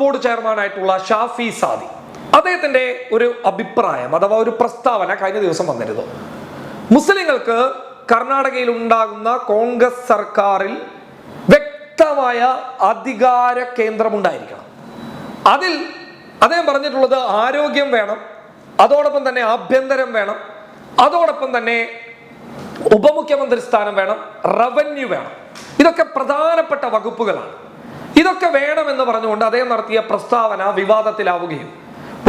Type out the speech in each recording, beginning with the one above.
Board ചെയർമാനായിട്ടുള്ള Shafi Saadi. അദ്ദേഹത്തിന്റെ ഒരു അഭിപ്രായം അഥവാ ഒരു പ്രസ്താവന കഴിഞ്ഞ ദിവസം വന്നിരുന്നു. മുസ്ലിങ്ങൾക്ക് കർണാടകയിൽ ഉണ്ടാകുന്ന കോൺഗ്രസ് സർക്കാരിൽ വ്യക്തമായ അധികാര കേന്ദ്രമുണ്ടായിരിക്കണം അതിൽ അദ്ദേഹം പറഞ്ഞിട്ടുള്ളത് ആരോഗ്യം വേണം അതോടൊപ്പം തന്നെ ആഭ്യന്തരം വേണം അതോടൊപ്പം തന്നെ ഉപമുഖ്യമന്ത്രി സ്ഥാനം വേണം റവന്യൂ വേണം. ഇതൊക്കെ പ്രധാനപ്പെട്ട വകുപ്പുകളാണ്. ഇതൊക്കെ വേണമെന്ന് പറഞ്ഞുകൊണ്ട് അദ്ദേഹം നടത്തിയ പ്രസ്താവന വിവാദത്തിലാവുകയും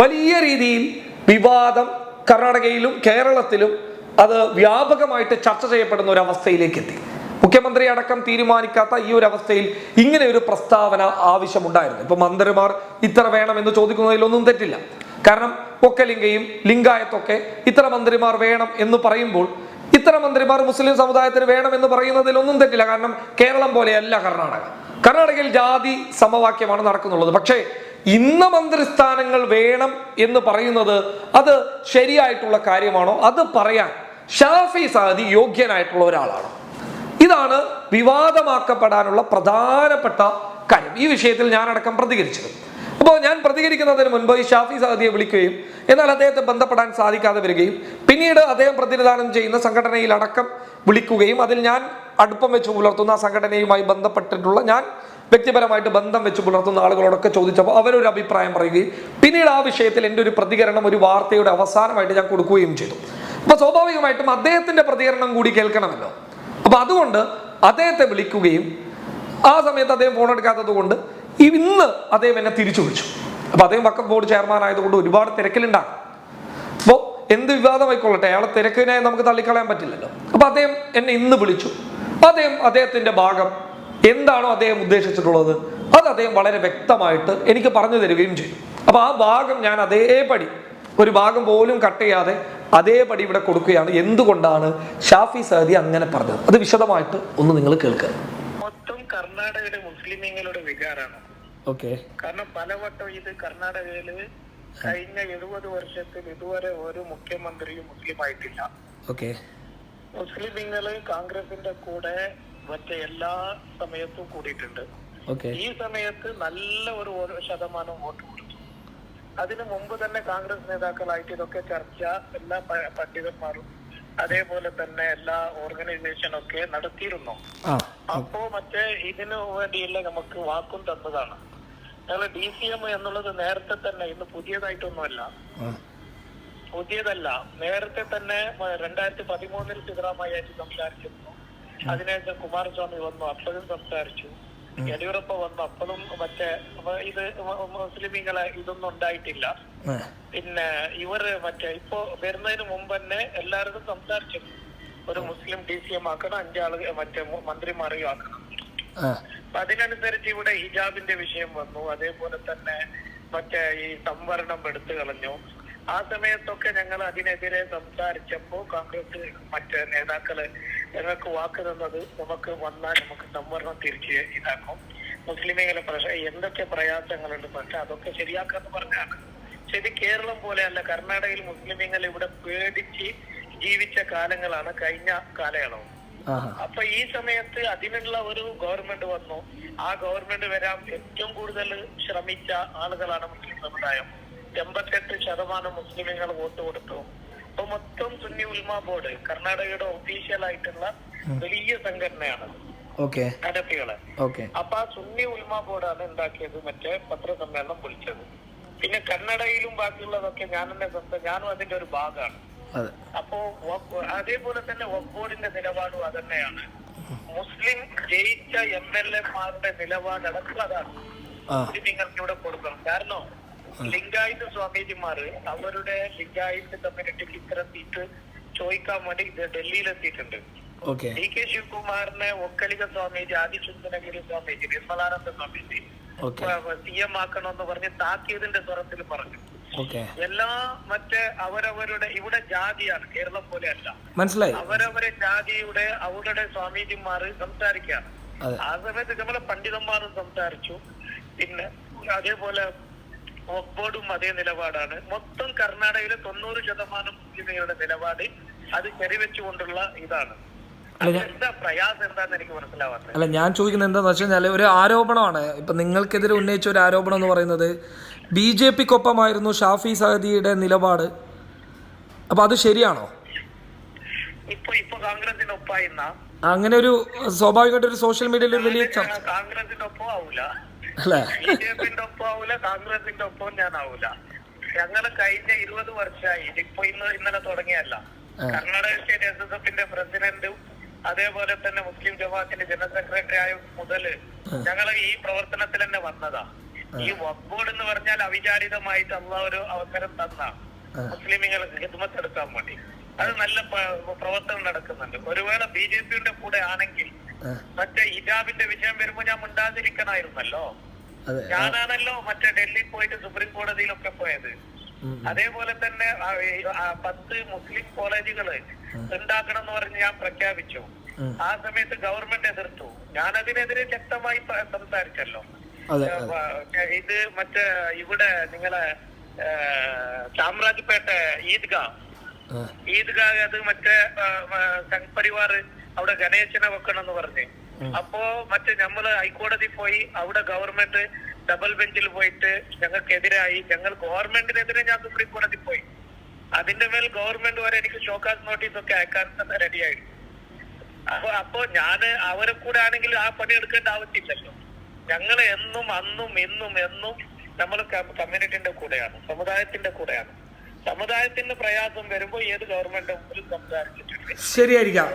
വലിയ രീതിയിൽ വിവാദം കർണാടകയിലും കേരളത്തിലും അത് വ്യാപകമായിട്ട് ചർച്ച ചെയ്യപ്പെടുന്ന ഒരു അവസ്ഥയിലേക്ക് എത്തി. മുഖ്യമന്ത്രി അടക്കം തീരുമാനിക്കാത്ത ഈ ഒരു അവസ്ഥയിൽ ഇങ്ങനെ ഒരു പ്രസ്താവന ആവശ്യമുണ്ടായിരുന്നു. ഇപ്പൊ മന്ത്രിമാർ ഇത്ര വേണമെന്ന് ചോദിക്കുന്നതിലൊന്നും തെറ്റില്ല. കാരണം ഒക്കലിംഗയും ലിംഗായത്തൊക്കെ ഇത്ര മന്ത്രിമാർ വേണം എന്ന് പറയുമ്പോൾ ഇത്ര മന്ത്രിമാർ മുസ്ലിം സമുദായത്തിന് വേണമെന്ന് പറയുന്നതിൽ ഒന്നും തെറ്റില്ല. കാരണം കേരളം പോലെയല്ല കർണാടക. കർണാടകയിൽ ജാതി സമവാക്യമാണ് നടക്കുന്നുള്ളത്. പക്ഷേ ഇന്ന മന്ത്രിസ്ഥാനങ്ങൾ വേണം എന്ന് പറയുന്നത് അത് ശരിയായിട്ടുള്ള കാര്യമാണോ? അത് പറയാൻ ഷാഫി സാദി യോഗ്യനായിട്ടുള്ള ഒരാളാണ്? ഇതാണ് വിവാദമാക്കപ്പെടാനുള്ള പ്രധാനപ്പെട്ട കാര്യം. ഈ വിഷയത്തിൽ ഞാനടക്കം പ്രതികരിച്ചത് അപ്പോൾ ഞാൻ പ്രതികരിക്കുന്നതിന് മുൻപ് ഈ ഷാഫി സാദിയെ വിളിക്കുകയും എന്നാൽ അദ്ദേഹത്തെ ബന്ധപ്പെടാൻ സാധിക്കാതെ വരികയും പിന്നീട് അദ്ദേഹം പ്രതിനിധാനം ചെയ്യുന്ന സംഘടനയിൽ അടക്കം വിളിക്കുകയും അതിൽ ഞാൻ അടുപ്പം വെച്ച് പുലർത്തുന്ന സംഘടനയുമായി ബന്ധപ്പെട്ടിട്ടുള്ള ഞാൻ വ്യക്തിപരമായിട്ട് ബന്ധം വെച്ച് പുലർത്തുന്ന ആളുകളോടൊക്കെ ചോദിച്ചപ്പോൾ അവരൊരു അഭിപ്രായം പറയുകയും പിന്നീട് ആ വിഷയത്തിൽ എന്റെ ഒരു പ്രതികരണം ഒരു വാർത്തയുടെ അവസാനമായിട്ട് ഞാൻ കൊടുക്കുകയും ചെയ്തു. അപ്പോൾ സ്വാഭാവികമായിട്ടും അദ്ദേഹത്തിന്റെ പ്രതികരണം കൂടി കേൾക്കണമല്ലോ. അപ്പോൾ അതുകൊണ്ട് അദ്ദേഹത്തെ വിളിക്കുകയും ആ സമയത്ത് അദ്ദേഹം ഫോൺ എടുക്കാത്തത് കൊണ്ട് ഇന്ന് അദ്ദേഹം എന്നെ തിരിച്ചു വിളിച്ചു. അപ്പോൾ അദ്ദേഹം വക്കം ബോർഡ് ചെയർമാൻ ആയതുകൊണ്ട് ഒരുപാട് തിരക്കിലുണ്ടാകും. അപ്പോൾ എന്ത് വിവാദമായിക്കൊള്ളട്ടെ അയാളെ തിരക്കിനെ നമുക്ക് തള്ളിക്കളയാൻ പറ്റില്ലല്ലോ. അപ്പോൾ അദ്ദേഹം എന്നെ ഇന്ന് വിളിച്ചു. അദ്ദേഹം അദ്ദേഹത്തിന്റെ ഭാഗം എന്താണോ അദ്ദേഹം ഉദ്ദേശിച്ചിട്ടുള്ളത് അത് അദ്ദേഹം വളരെ വ്യക്തമായിട്ട് എനിക്ക് പറഞ്ഞു തരികയും ചെയ്യും. അപ്പൊ ആ ഭാഗം ഞാൻ അതേപടി ഒരു ഭാഗം പോലും കട്ട് ചെയ്യാതെ അതേപടി ഇവിടെ കൊടുക്കുകയാണ്. എന്തുകൊണ്ടാണ് ഷാഫി സഹദി അങ്ങനെ പറഞ്ഞത്? അത് വിശദമായിട്ട് ഒന്ന് നിങ്ങൾ കേൾക്കുക. മൊത്തം കർണാടകയുടെ മുസ്ലിമീങ്ങളുടെ വികാരമാണ് ഓക്കെ. കാരണം പലവട്ടം ഇത് കർണാടകയിൽ കഴിഞ്ഞ എഴുപത് വർഷത്തിൽ ഇതുവരെ ഒരു മുഖ്യമന്ത്രിയും മുസ്ലിം ആയിട്ടില്ല ഓക്കെ. മുസ്ലിമീങ്ങൾ കോൺഗ്രസിന്റെ കൂടെ മറ്റേ എല്ലാ സമയത്തും കൂടിയിട്ടുണ്ട്. ഈ സമയത്ത് നല്ല ഒരു ശതമാനം വോട്ട് കൊടുത്തു. അതിനു മുമ്പ് തന്നെ കോൺഗ്രസ് നേതാക്കളായിട്ട് ഇതൊക്കെ ചർച്ച എല്ലാ പണ്ഡിതന്മാരും അതേപോലെ തന്നെ എല്ലാ ഓർഗനൈസേഷനും ഒക്കെ നടത്തിയിരുന്നു. അപ്പോ മറ്റേ ഇതിനു വേണ്ടിയുള്ള നമുക്ക് വാക്കും തന്നതാണ്. ഞങ്ങൾ ഡി സി എം എന്നുള്ളത് നേരത്തെ തന്നെ ഇന്ന് പുതിയതായിട്ടൊന്നുമല്ല. പുതിയതല്ല. നേരത്തെ തന്നെ രണ്ടായിരത്തി പതിമൂന്നിൽ സിദ്ധരാമയ്യായിട്ട് സംസാരിച്ചിരുന്നു. അതിനുശേഷം കുമാരസ്വാമി വന്നു അപ്പോഴും സംസാരിച്ചു. യെഡിയൂരപ്പ വന്നു അപ്പോഴും മറ്റേ ഇത് മുസ്ലിമീങ്ങളെ ഇതൊന്നും ഉണ്ടായിട്ടില്ല. പിന്നെ ഇവർ മറ്റേ ഇപ്പോ വരുന്നതിന് മുമ്പ് തന്നെ എല്ലാവരും സംസാരിച്ചിരുന്നു. ഒരു മുസ്ലിം ഡി സി എം ആക്കണം അഞ്ചാൾ മറ്റേ മന്ത്രിമാരെയും ആക്കണം. അപ്പൊ അതിനനുസരിച്ച് ഇവിടെ ഹിജാബിന്റെ വിഷയം വന്നു. അതേപോലെ തന്നെ മറ്റേ ഈ സംവരണം എടുത്തു കളഞ്ഞു. ആ സമയത്തൊക്കെ ഞങ്ങൾ അതിനെതിരെ സംസാരിച്ചപ്പോ കോൺഗ്രസ് മറ്റ് നേതാക്കൾ ഞങ്ങൾക്ക് വാക്ക് തന്നത് നമുക്ക് വന്നാൽ നമുക്ക് സംവരണം തിരിച്ച് ഇതാക്കും. മുസ്ലിമീങ്ങളെ പ്രശ് എന്തൊക്കെ പ്രയാസങ്ങളുണ്ട് പക്ഷെ അതൊക്കെ ശരിയാക്കാന്ന് പറഞ്ഞാണ്. ശരി കേരളം പോലെയല്ല കർണാടകയിൽ മുസ്ലിമീങ്ങൾ ഇവിടെ പേടിച്ച് ജീവിച്ച കാലങ്ങളാണ് കഴിഞ്ഞ കാലയളവ്. അപ്പൊ ഈ സമയത്ത് അതിനുള്ള ഒരു ഗവൺമെന്റ് വന്നു. ആ ഗവൺമെന്റ് വരാൻ ഏറ്റവും കൂടുതൽ ശ്രമിച്ച ആളുകളാണ് മുസ്ലിം സമുദായം. എൺപത്തെട്ട് ശതമാനം മുസ്ലിമുകൾ വോട്ട് കൊടുത്തു. അപ്പൊ മൊത്തം സുന്നി ഉൽമ ബോർഡ് കർണാടകയുടെ ഒഫീഷ്യൽ ആയിട്ടുള്ള വലിയ സംഘടനയാണ്. ഓക്കെ. അപ്പൊ ആ സുന്നി ഉൽമ ബോർഡാണ് ഉണ്ടാക്കിയത് മറ്റേ പത്രസമ്മേളനം വിളിച്ചത്. പിന്നെ കന്നഡയിലും ബാക്കിയുള്ളതൊക്കെ ഞാൻ തന്നെ സംസാ- ഞാനും അതിന്റെ ഒരു ഭാഗമാണ് അപ്പോ അതേപോലെ തന്നെ ബോർഡിന്റെ നിലപാടും അതന്നെയാണ്. മുസ്ലിം ജയിച്ച എം എൽ എമാരുടെ നിലപാട് അടക്കം അതാണ്. മുസ്ലിം നിങ്ങൾക്ക് ഇവിടെ കൊടുക്കണം. കാരണം ലിംഗായത്ത് സ്വാമീജിമാര് അവരുടെ ലിംഗായത്ത് കമ്മ്യൂണിറ്റിക്ക് ഇത്തരം സീറ്റ് ചോദിക്കാൻ വേണ്ടി ഇത് ഡൽഹിയിൽ എത്തിയിട്ടുണ്ട് ഡി കെ ശിവകുമാറിനെ ഒക്കലിക സ്വാമീജി ആദിശുദ്ധനഗിരി സ്വാമീജി നിർമ്മലാനന്ദ സ്വാമീജി സി എം ആക്കണമെന്ന് പറഞ്ഞ് താക്കിയതിന്റെ സ്വരത്തിൽ പറഞ്ഞു. എല്ലാ മറ്റേ അവരവരുടെ ഇവിടെ ജാതിയാണ് കേരളം പോലെ അല്ല. മനസ്സിലായി. അവരവരെ ജാതിയുടെ അവരുടെ സ്വാമീജിമാർ സംസാരിക്കുകയാണ്. ആ സമയത്ത് നമ്മളെ പണ്ഡിതന്മാരും സംസാരിച്ചു. പിന്നെ അതേപോലെ ബോർഡും അതേ നിലപാടാണ്. മൊത്തം കർണാടകയിലെ തൊണ്ണൂറ് ശതമാനം മുസ്ലിമുകളുടെ നിലപാട് അത് ശരിവെച്ചുകൊണ്ടുള്ള ഇതാണ്. അല്ല ഞാൻ ചോദിക്കുന്നത് എന്താണെന്ന് വെച്ച് കഴിഞ്ഞാൽ ഒരു ആരോപണമാണ്. ഇപ്പം നിങ്ങൾക്കെതിരെ ഉന്നയിച്ച ഒരു ആരോപണം എന്ന് പറയുന്നത് ബി ജെ പിക്കൊപ്പമായിരുന്നു ഷാഫി സഹദിയുടെ നിലപാട്. അപ്പോൾ അത് ശരിയാണോ? അങ്ങനെ ഒരു സ്വാഭാവികമായിട്ട് ഒരു സോഷ്യൽ മീഡിയയിൽ ഒരു വലിയ ചർച്ച കോൺഗ്രസിന്റെ ഒപ്പം ആവൂല അല്ലേ? ബി ജെ പിന്റെ ഒപ്പം ആവൂല കോൺഗ്രസിന്റെ ഒപ്പം ഞാൻ ആവൂല ഞങ്ങൾ കഴിഞ്ഞ ഇരുപത് വർഷമായി ഇതിപ്പോ ഇന്ന് ഇന്നലെ തുടങ്ങിയല്ല. കർണാടക സ്റ്റേറ്റ് എസ് എസ് എഫിന്റെ പ്രസിഡന്റും അതേപോലെ തന്നെ മുസ്ലിം ജമാഅത്തിന്റെ ജനറൽ സെക്രട്ടറി ആയ മുതൽ ഞങ്ങൾ ഈ പ്രവർത്തനത്തിൽ തന്നെ വന്നതാ. ഈ ബോർഡ് എന്ന് പറഞ്ഞാൽ അവിചാരിതമായിട്ട് അള്ള ഒരു അവസരം തന്ന. മുസ്ലിമുകൾക്ക് ഹിദ്മത്ത് എടുക്കാൻ വേണ്ടി. അത് നല്ല പ്ര- പ്രവർത്തനം നടക്കുന്നുണ്ട്. ഒരുവേള ബി ജെ പിയുടെ കൂടെ ആണെങ്കിൽ മറ്റേ ഹിജാബിന്റെ വിഷയം വരുമ്പോ ഞാൻ മിണ്ടാതിരിക്കണമായിരുന്നല്ലോ അതെ ഞാനാണല്ലോ മറ്റേ ഡൽഹി പോയിട്ട് സുപ്രീം കോടതിയിലൊക്കെ പോയത്. അതേപോലെ തന്നെ പത്ത് മുസ്ലിം കോളേജുകൾ ഉണ്ടാക്കണം എന്ന് പറഞ്ഞ് ഞാൻ പ്രഖ്യാപിച്ചു. ആ സമയത്ത് ഗവൺമെന്റ് എതിർത്തു. ഞാൻ അതിനെതിരെ ശക്തമായി സംസാരിച്ചല്ലോ. ഇത് മറ്റേ ഇവിടെ നിങ്ങളെ ഏ, ചാമരാജ്പേട്ട ഈദ്ഗാ. ഈദ്ഗാ അത് മറ്റേ സംഘ് പരിവാർ അവിടെ ഗണേശനെ വെക്കണം എന്ന് പറഞ്ഞ്. അപ്പോ മറ്റേ നമ്മൾ ഹൈക്കോടതി പോയി അവിടെ ഗവൺമെന്റ് ഡബിൾ ബെഞ്ചിൽ പോയിട്ട് ഞങ്ങൾക്കെതിരായി ഞങ്ങൾ ഗവൺമെന്റിനെതിരെ ഞാൻ സുപ്രീം കോടതി പോയി. അതിന്റെ മേൽ ഗവൺമെന്റ് വരെ എനിക്ക് ഷോക്കാസ് നോട്ടീസ് ഒക്കെ അയക്കാൻ റെഡിയായി. അപ്പൊ അപ്പോ ഞാൻ അവരെ കൂടെ ആണെങ്കിൽ ആ പണി എടുക്കേണ്ട ആവശ്യമില്ലല്ലോ. ഞങ്ങൾ എന്നും അന്നും ഇന്നും എന്നും നമ്മൾ കമ്മ്യൂണിറ്റിന്റെ കൂടെയാണ് സമുദായത്തിന്റെ കൂടെയാണ്. സമുദായത്തിന്റെ പ്രയാസം വരുമ്പോ ഏത് ഗവൺമെന്റ് ഒരു സംസാരിച്ചിട്ടുണ്ട് ശരിയായിരിക്കാം.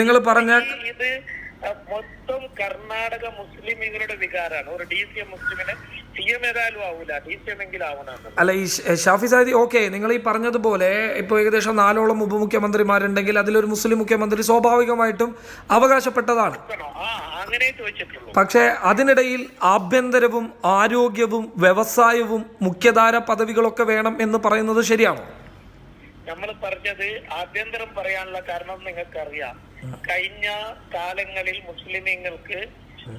നിങ്ങൾ പറഞ്ഞ ഇത് മൊത്തം കർണാടക മുസ്ലിമീങ്ങളുടെ വികാരമാണ് ഒരു ഡി സി എം മുസ്ലിമിന് സി എം ഏതായാലും ആവൂല. ഡി സി എം എങ്കിലും ആവണമെന്ന് അല്ല ഈ ഷാഫി സാദി ഓക്കെ നിങ്ങൾ ഈ പറഞ്ഞതുപോലെ ഇപ്പോൾ ഏകദേശം നാലോളം ഉപമുഖ്യമന്ത്രിമാരുണ്ടെങ്കിൽ അതിലൊരു മുസ്ലിം മുഖ്യമന്ത്രി സ്വാഭാവികമായിട്ടും അവകാശപ്പെട്ടതാണ്. പക്ഷേ അതിനിടയിൽ ആഭ്യന്തരവും ആരോഗ്യവും വ്യവസായവും മുഖ്യധാര പദവികളൊക്കെ വേണം എന്ന് പറയുന്നത് ശരിയാണോ? നമ്മൾ പറഞ്ഞത് ആഭ്യന്തരം പറയാനുള്ള കാരണം നിങ്ങൾക്കറിയാം. കഴിഞ്ഞ കാലങ്ങളിൽ മുസ്ലിമീങ്ങൾക്ക്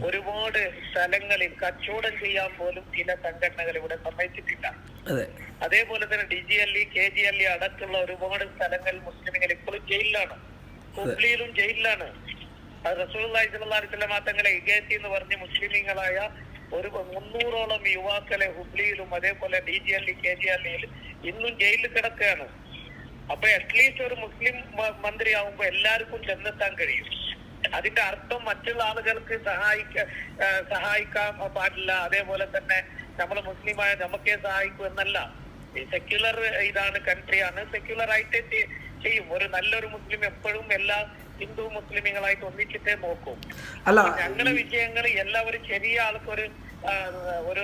ഒരുപാട് സ്ഥലങ്ങളിൽ കച്ചവടം ചെയ്യാൻ പോലും ചില സംഘടനകൾ ഇവിടെ സമ്മതിച്ചിട്ടില്ല. അതെ. അതേപോലെ തന്നെ D G L E K G L E അടക്കമുള്ള ഒരുപാട് സ്ഥലങ്ങളിൽ മുസ്ലിമീങ്ങൾ ഇപ്പോഴും ജയിലിലാണ്. ഹുബ്ലിയിലും ജയിലിലാണ്. അത് റസൂൽ തങ്ങളെ ഇഗേത്തി എന്ന് പറഞ്ഞ് മുസ്ലിമീങ്ങളായ ഒരു മുന്നൂറോളം യുവാക്കളെ ഹുബ്ലിയിലും അതേപോലെ D G L E K G L ഇന്നും ജയിലിൽ കിടക്കുകയാണ്. അപ്പൊ അറ്റ്ലീസ്റ്റ് ഒരു മുസ്ലിം മന്ത്രി മന്ത്രിയാവുമ്പോ എല്ലാവർക്കും ചെന്നെത്താൻ കഴിയും. അതിന്റെ അർത്ഥം മറ്റുള്ള ആളുകൾക്ക് സഹായിക്ക സഹായിക്കാൻ പാടില്ല. അതേപോലെ തന്നെ നമ്മൾ മുസ്ലിമായ നമുക്കേ സഹായിക്കൂ എന്നല്ല. ഈ സെക്യുലർ ഇതാണ് കൺട്രിയാണ് സെക്യുലർ ആയിട്ട് ചെയ്യും. ഒരു നല്ലൊരു മുസ്ലിം എപ്പോഴും എല്ലാ ഹിന്ദു മുസ്ലിമുകളായിട്ട് ഒന്നിച്ചിട്ടേ നോക്കും. അല്ല ഞങ്ങളുടെ വിജയങ്ങൾ എല്ലാവരും ചെറിയ ആൾക്കൊരു ഒരു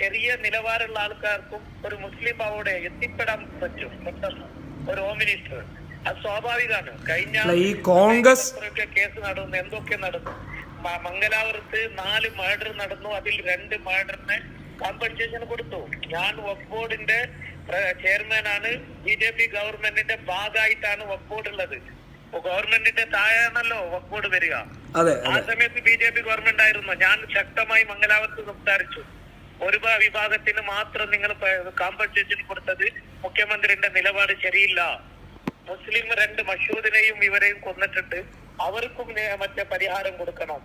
ചെറിയ നിലവാരമുള്ള ആൾക്കാർക്കും ഒരു മുസ്ലിം അവിടെ എത്തിപ്പെടാൻ പറ്റും. പെട്ടെന്ന് ഒരു ഹോം മിനിസ്റ്റർ അത് സ്വാഭാവികമാണ്. കഴിഞ്ഞ ഈ കോൺഗ്രസ് കേസ് നടന്നു. എന്തൊക്കെ നടന്നു? മംഗലാപുരത്ത് നാല് മർഡർ നടന്നു. അതിൽ രണ്ട് മർഡറിന് കോമ്പൻസേഷൻ കൊടുത്തു. ഞാൻ വഖഫ് ബോർഡിന്റെ ചെയർമാനാണ് ബി ജെ പി ഗവൺമെന്റിന്റെ ഭാഗമായിട്ടാണ് വഖഫ് ബോർഡ് ഉള്ളത്. ഗവൺമെന്റിന്റെ താഴെയാണല്ലോ വക്കോട് വരിക. ആ സമയത്ത് ബി ജെ പി ഗവൺമെന്റ് ആയിരുന്നു ഞാൻ ശക്തമായി മംഗലാപുരത്ത് സംസാരിച്ചു. ഒരു വിഭാഗത്തിന് മാത്രം നിങ്ങൾ കോമ്പൻസേഷൻ കൊടുത്തത് മുഖ്യമന്ത്രിയുടെ നിലപാട് ശരിയില്ല. മുസ്ലിം രണ്ട് മഷൂദിനെയും ഇവരെയും കൊന്നിട്ടുണ്ട്. അവർക്കും മറ്റേ പരിഹാരം കൊടുക്കണം.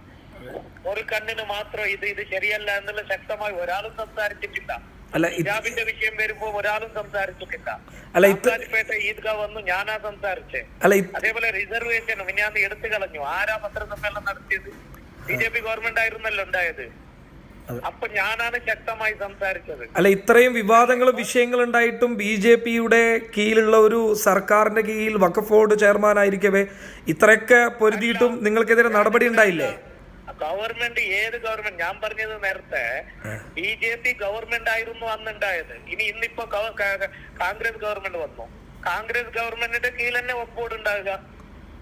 ഒരു കണ്ണിന് മാത്രം ഇത് ഇത് ശരിയല്ല എന്നുള്ള ശക്തമായി ഒരാളും സംസാരിച്ചിട്ടില്ല. അല്ല ഹിജാബിന്റെ വിഷയം വരുമ്പോ ഒരാളും സംസാരിച്ചിട്ടില്ല. അല്ല ഇത് പേട്ട ഈദ്ഗാ വന്നു ഞാനാ സംസാരിച്ചേ. അല്ല അതേപോലെ റിസർവേഷൻ മിനിയാന്ന് എടുത്തു കളഞ്ഞു. ആരാ പത്രസമ്മേളനം നടത്തിയത്? ബി ജെ പി ഗവൺമെന്റ് ആയിരുന്നല്ലോ ഉണ്ടായത്. അപ്പൊ ഞാനാണ് ശക്തമായി സംസാരിച്ചത്. അല്ല ഇത്രയും വിവാദങ്ങളും വിഷയങ്ങളും ഉണ്ടായിട്ടും ബി ജെ പിയുടെ കീഴിലുള്ള ഒരു സർക്കാരിന്റെ കീഴിൽ വഖഫ് ബോർഡ് ചെയർമാൻ ആയിരിക്കവേ ഇത്രയൊക്കെ പൊരുതിയിട്ടും നിങ്ങൾക്കെതിരെ നടപടി ഉണ്ടായില്ലേ? ഗവൺമെന്റ് ഏത് ഗവൺമെന്റ്? ഞാൻ പറഞ്ഞത് നേരത്തെ ബി ജെ പി ഗവൺമെന്റ് ആയിരുന്നു അന്നുണ്ടായത്. ഇനി ഇന്നിപ്പോ കോൺഗ്രസ് ഗവൺമെന്റ് വന്നു. കോൺഗ്രസ് ഗവൺമെന്റിന്റെ കീഴിൽ തന്നെ ഒപ്പോട് ഉണ്ടാകുക.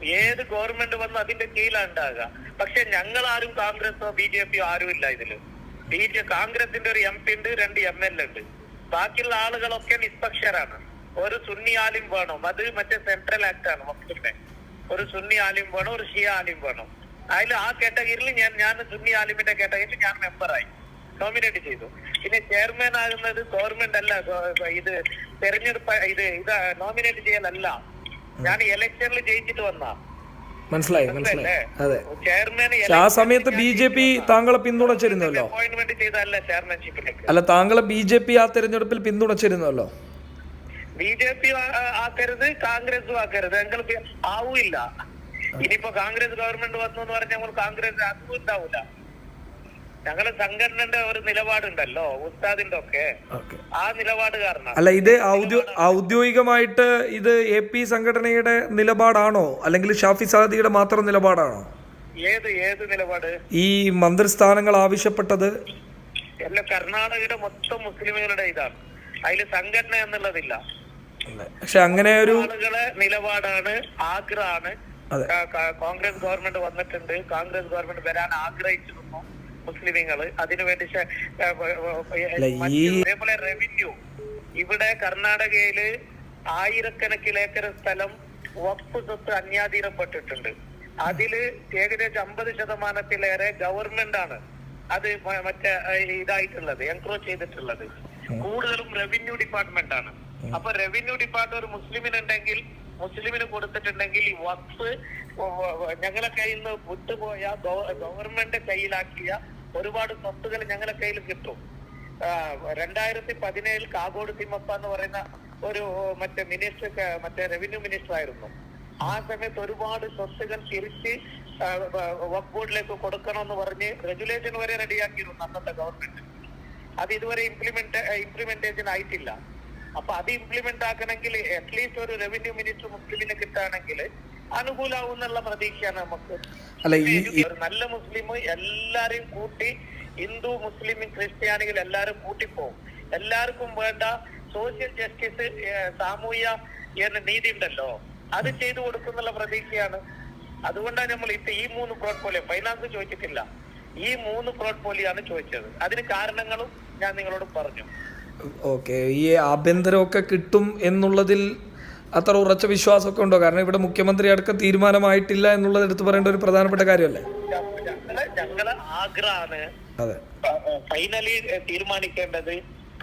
ഏത് ഗവൺമെന്റ് വന്നു അതിന്റെ കീഴിലാണ് ഉണ്ടാകുക. പക്ഷെ ഞങ്ങൾ ആരും കോൺഗ്രസോ ബി ജെ പിയോ ആരും ഇല്ല ഇതിൽ. ബി ജെ കോൺഗ്രസിന്റെ ഒരു എം പി ഉണ്ട് രണ്ട് എം എൽ എ ഉണ്ട്. ബാക്കിയുള്ള ആളുകളൊക്കെ നിഷ്പക്ഷരാണ്. ഒരു സുന്നി ആലിം വേണം. അത് മറ്റേ സെൻട്രൽ ആക്ട് ആണ് മൊത്തത്തിന്റെ ഒരു സുന്നി ആലിം വേണം ഒരു ഷിയ ആലിം വേണം. അതിൽ ആ കാറ്റഗറിയിൽ ഞാൻ ഞാൻ സുന്നി ആലിമിന്റെ കാറ്റഗറിയിൽ ഞാൻ മെമ്പറായി നോമിനേറ്റ് ചെയ്തു. പിന്നെ ചെയർമാൻ ആകുന്നത് ഗവൺമെന്റ് അല്ല ഇത് തെരഞ്ഞെടുപ്പ് ഇത് ഇത് നോമിനേറ്റ് ചെയ്യലല്ല. ഞാൻ ഇലക്ഷനിൽ ജയിച്ചിട്ട് വന്ന. മനസ്സിലായി മനസ്സിലായി. അതെ. ചെയർമാൻ ആ സമയത്ത് ബി ജെ പി താങ്കളെ പിന്തുണച്ചിരുന്നല്ലോ? അപ്പോയിന്റ്മെന്റ് ചെയ്തല്ല ചെയർമാൻഷിപ്പിലേക്ക് അല്ല താങ്കളെ ബി ജെ പി ആ തെരഞ്ഞെടുപ്പിൽ പിന്തുണച്ചിരുന്നല്ലോ? ബി ജെ പി ആക്കരുത് കോൺഗ്രസും ആക്കരുത്. ആവൂല്ല ഇനിയിപ്പോ കോൺഗ്രസ് ഗവൺമെന്റ് വന്നു എന്ന് പറഞ്ഞാൽ നമ്മൾ കോൺഗ്രസ് അതും ഉണ്ടാവില്ല ഞങ്ങളെ സംഘടനയുടെ ഒരു നിലപാടുണ്ടല്ലോ ഉസ്താദിന്റെ ഒക്കെ ആ നിലപാട് കാരണം അല്ല ഇത് ഔദ്യോഗികമായിട്ട് ഇത് എ പി സംഘടനയുടെ നിലപാടാണോ? അല്ലെങ്കിൽ ഷാഫി സാദിയുടെ മാത്രം നിലപാടാണോ? ഏത് ഏത് നിലപാട്? ഈ മന്ത്രിസ്ഥാനങ്ങൾ ആവശ്യപ്പെട്ടത്? അല്ല കർണാടകയുടെ മൊത്തം മുസ്ലിമുകളുടെ ഇതാണ്. അതിൽ സംഘടന എന്നുള്ളതില്ല. പക്ഷെ അങ്ങനെ ഒരു നിലപാടാണ് ആഗ്രഹമാണ്. കോൺഗ്രസ് ഗവൺമെന്റ് വന്നിട്ടുണ്ട്. കോൺഗ്രസ് ഗവൺമെന്റ് വരാൻ ആഗ്രഹിച്ചിരുന്നു മുസ്ലിമീങ്ങൾ. അതിനുവേണ്ടി അതേപോലെ റവന്യൂ ഇവിടെ കർണാടകയിൽ ആയിരക്കണക്കിന് ഏക്കർ സ്ഥലം വഖഫ് സ്വത്ത് അന്യാധീനപ്പെട്ടിട്ടുണ്ട്. അതിൽ ഏകദേശം അമ്പത് ശതമാനത്തിലേറെ ഗവൺമെന്റ് ആണ് അത് മറ്റേ ഇതായിട്ടുള്ളത് എൻക്രോച്ച് ചെയ്തിട്ടുള്ളത്. കൂടുതലും റവന്യൂ ഡിപ്പാർട്ട്മെന്റ് ആണ്. അപ്പൊ റവന്യൂ ഡിപ്പാർട്ട്മെന്റ് ഒരു മുസ്ലിമിനുണ്ടെങ്കിൽ മുസ്ലിമിന് കൊടുത്തിട്ടുണ്ടെങ്കിൽ ഈ വഖഫ് വ- വ- വ- ഞങ്ങളെ കയ്യിൽ നിന്ന് വിട്ടുപോയ ഗവ- ഗവൺമെന്റ് കയ്യിലാക്കിയ ഒരുപാട് സ്വത്തുകൾ ഞങ്ങളെ കയ്യിൽ കിട്ടും. രണ്ടായിരത്തി പതിനേഴിൽ കാഗോട് തിമ്മപ്പ എന്ന് പറയുന്ന ഒരു മറ്റേ മിനിസ്റ്റർ മറ്റേ റവന്യൂ മിനിസ്റ്റർ ആയിരുന്നു. ആ സമയത്ത് ഒരുപാട് സ്വത്തുകൾ തിരിച്ച് വക് ബോർഡിലേക്ക് കൊടുക്കണമെന്ന് പറഞ്ഞ് റെഗുലേഷൻ വരെ റെഡിയാക്കിയിരുന്നു അന്നത്തെ ഗവൺമെന്റ് അത് ഇതുവരെ ഇംപ്ലിമെന്റ് ഇംപ്ലിമെന്റേഷൻ ആയിട്ടില്ല. അപ്പൊ അത് ഇംപ്ലിമെന്റ് ആക്കണമെങ്കിൽ അറ്റ്ലീസ്റ്റ് ഒരു റവന്യൂ മിനിസ്റ്റർ മുസ്ലിമിനെ കിട്ടുകയാണെങ്കിൽ അനുകൂലാവും എന്നുള്ള പ്രതീക്ഷയാണ് നമുക്ക്. അല്ല ഈ ഒരു നല്ല മുസ്ലിം എല്ലാരെയും കൂട്ടി ഹിന്ദു മുസ്ലിം ക്രിസ്ത്യാനികൾ എല്ലാരും കൂട്ടിപ്പോവും എല്ലാവർക്കും വേണ്ട സോഷ്യൽ ജസ്റ്റിസ് സാമൂഹ്യ നീതി ഉണ്ടല്ലോ അത് ചെയ്തു കൊടുക്കുന്നുള്ള പ്രതീക്ഷയാണ്. അതുകൊണ്ടാണ് നമ്മൾ ഇപ്പൊ ഈ മൂന്ന് പോർട്ട്ഫോളിയോ ഫൈനാൻസ് ചോദിച്ചിട്ടില്ല. ഈ മൂന്ന് പോർട്ട്ഫോളിയോ ആണ് ചോദിച്ചത്. അതിന് കാരണങ്ങളും ഞാൻ നിങ്ങളോട് പറഞ്ഞു. ഓക്കെ ഈ ആഭ്യന്തരമൊക്കെ കിട്ടും എന്നുള്ളതിൽ അത്ര ഉറച്ച വിശ്വാസമൊക്കെ ഉണ്ടോ? കാരണം ഇവിടെ മുഖ്യമന്ത്രി അടക്കം തീരുമാനമായിട്ടില്ല എന്നുള്ളത് എടുത്തു പറയേണ്ട ഒരു പ്രധാനപ്പെട്ട കാര്യമല്ലേ? ഞങ്ങൾ അതെ. ഫൈനലി തീരുമാനിക്കേണ്ടത്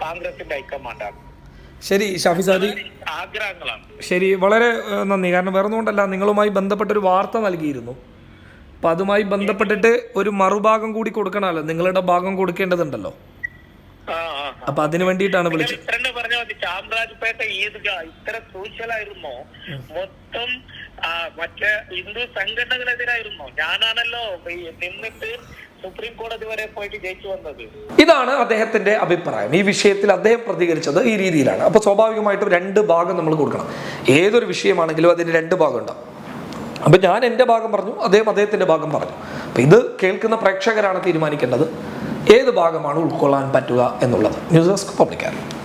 കോൺഗ്രസിന്റെ ഹൈക്കമാൻഡാണ് ശരി ഷാഫി സാദി. ആഗ്രഹങ്ങളാണ്. ശരി വളരെ നന്ദി. കാരണം വേറെ ഒന്നുകൊണ്ടല്ല നിങ്ങളുമായി ബന്ധപ്പെട്ട ഒരു വാർത്ത നൽകിയിരുന്നു. അപ്പൊ അതുമായി ബന്ധപ്പെട്ടിട്ട് ഒരു മറുഭാഗം കൂടി കൊടുക്കണമല്ലോ. നിങ്ങളുടെ ഭാഗം കൊടുക്കേണ്ടതുണ്ടല്ലോ. അപ്പം അതിന് വേണ്ടിയിട്ടാണ് വിളിച്ചത്. ഇത്ര തന്നെ പറഞ്ഞാൽ മതി ചാമരാജപേട്ട ഈദ്ഗാ ഇത്ര ക്രൂഷ്യലായിരുന്നോ മൊത്തം മറ്റേ ഹിന്ദു സംഘടനകളെതിരായിരുന്നോ? ഞാനാണല്ലോ നിന്നിട്ട് സുപ്രീം കോടതി വരെ പോയിട്ട് ജയിച്ചു വന്നത്. ഇതാണ് അദ്ദേഹത്തിന്റെ അഭിപ്രായം. ഈ വിഷയത്തിൽ അദ്ദേഹം പ്രതികരിച്ചത് ഈ രീതിയിലാണ്. അപ്പൊ സ്വാഭാവികമായിട്ടും രണ്ട് ഭാഗം നമ്മൾ കൊടുക്കണം. ഏതൊരു വിഷയമാണെങ്കിലും അതിന് രണ്ട് ഭാഗം ഉണ്ടാവും. അപ്പം ഞാൻ എന്റെ ഭാഗം പറഞ്ഞു അദ്ദേഹം അദ്ദേഹത്തിന്റെ ഭാഗം പറഞ്ഞു. അപ്പം ഇത് കേൾക്കുന്ന പ്രേക്ഷകരാണ് തീരുമാനിക്കേണ്ടത്. ഏത് ഭാഗമാണ് ഉൾക്കൊള്ളാൻ പറ്റുക എന്നുള്ളത്. News desk പബ്ലിക്കാണ്